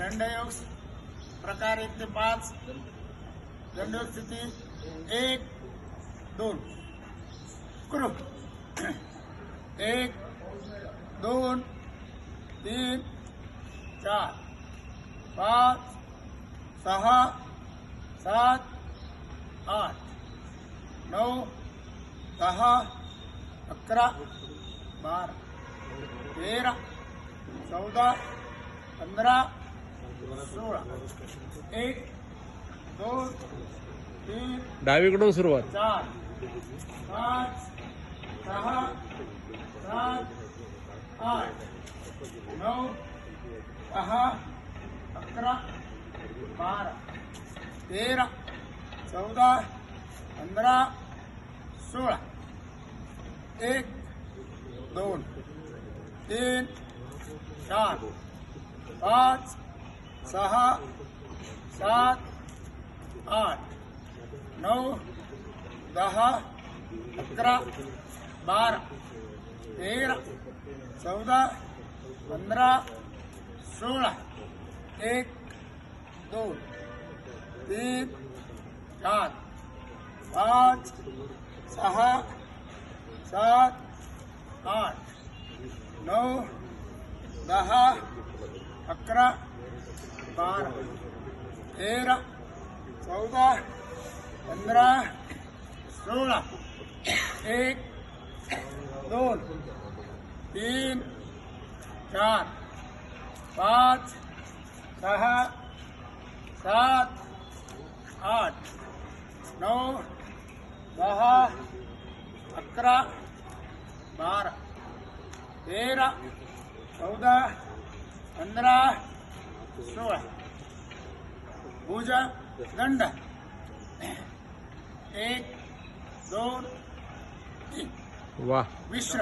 दंडयोग प्रकार एक ते पाच, दंडयोग स्थिती एक दोन करू। एक दोन तीन, चार, पाच सहा सात, आठ नऊ दहा अकरा बारा तेरा चौदा पंधरा सोळा एक दोन तीन डावीकडून सुरुवात. चार पाच सहा सात आठ नऊ दहा अकरा बारा तेरा चौदा पंधरा सोळा एक दोन तीन चार पाच सहा, सात, आठ नऊ दहा अकरा बारा तेरा चौदा पंधरा सोळा एक दोन तीन, चार, पाच, सहा, सात, आठ नऊ दहा, अकरा बारा तेरा चौदा पंधरा सोळा एक दोन तीन, चार, पाच सहा सात, आठ नऊ दहा अकरा बारा तेरा चौदा पंधरा पूजा दंड। एक दो वाह। विश्व